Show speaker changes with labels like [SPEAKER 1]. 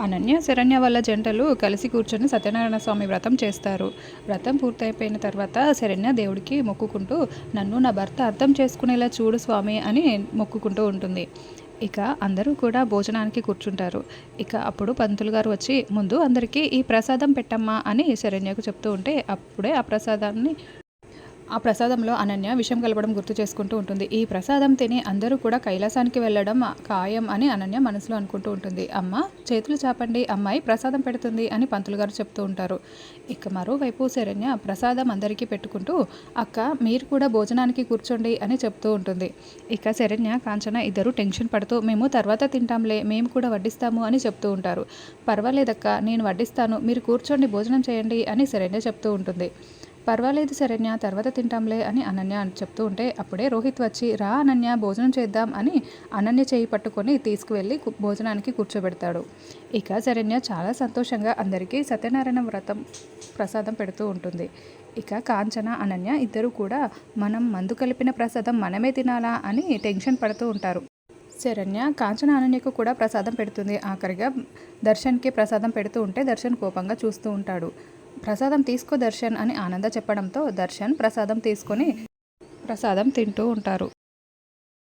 [SPEAKER 1] అనన్య శరణ్య వాళ్ళ జంటలు కలిసి కూర్చొని సత్యనారాయణ స్వామి వ్రతం చేస్తారు. వ్రతం పూర్తయిపోయిన తర్వాత శరణ్య దేవుడికి మొక్కుకుంటూ నన్ను నా భర్త అర్థం చేసుకునేలా చూడు స్వామి అని మొక్కుకుంటూ ఉంటుంది. ఇక అందరూ కూడా భోజనానికి కూర్చుంటారు. ఇక అప్పుడు పంతులు గారు వచ్చి ముందు అందరికీ ఈ ప్రసాదం పెట్టమ్మా అని శరణ్యకు చెప్తూ ఉంటే అప్పుడే ఆ ప్రసాదాన్ని ఆ ప్రసాదంలో అనన్య విషం కలపడం గుర్తు చేసుకుంటూ ఉంటుంది. ఈ ప్రసాదం తిని అందరూ కూడా కైలాసానికి వెళ్ళడం ఖాయం అని అనన్య మనసులో అనుకుంటూ ఉంటుంది. అమ్మ చేతులు చాపండి. అమ్మాయి ప్రసాదం పెడుతుంది అని పంతులు గారు చెప్తూ ఉంటారు. ఇక మరోవైపు శరణ్య ప్రసాదం అందరికీ పెట్టుకుంటూ అక్క మీరు కూడా భోజనానికి కూర్చోండి అని చెప్తూ ఉంటుంది. ఇక శరణ్య కాంచన ఇద్దరు టెన్షన్ పడుతూ మేము తర్వాత తింటాంలే మేము కూడా వడ్డిస్తాము అని చెప్తూ ఉంటారు. పర్వాలేదక్క నేను వడ్డిస్తాను. మీరు కూర్చోండి భోజనం చేయండి అని శరణ్య చెప్తూ ఉంటుంది. పర్వాలేదు శరణ్య తర్వాత తింటాంలే అని అనన్య అని చెప్తూ ఉంటే అప్పుడే రోహిత్ వచ్చి రా అనన్య భోజనం చేద్దాం అని అనన్య చేయి పట్టుకొని తీసుకువెళ్ళి భోజనానికి కూర్చోబెడతాడు. ఇక శరణ్య చాలా సంతోషంగా అందరికీ సత్యనారాయణ వ్రతం ప్రసాదం పెడుతూ ఉంటుంది. ఇక కాంచన అనన్య ఇద్దరు కూడా మనం మందు కలిపిన ప్రసాదం మనమే తినాలా అని టెన్షన్ పడుతూ ఉంటారు. శరణ్య కాంచన అనన్యకు కూడా ప్రసాదం పెడుతుంది. ఆఖరిగా దర్శన్కి ప్రసాదం పెడుతూ ఉంటే దర్శన్ కోపంగా చూస్తూ ఉంటాడు. ప్రసాదం తీసుకో దర్శన్ అని ఆనంద చెప్పడంతో దర్శన్ ప్రసాదం తీసుకొని ప్రసాదం తింటూ ఉంటారు.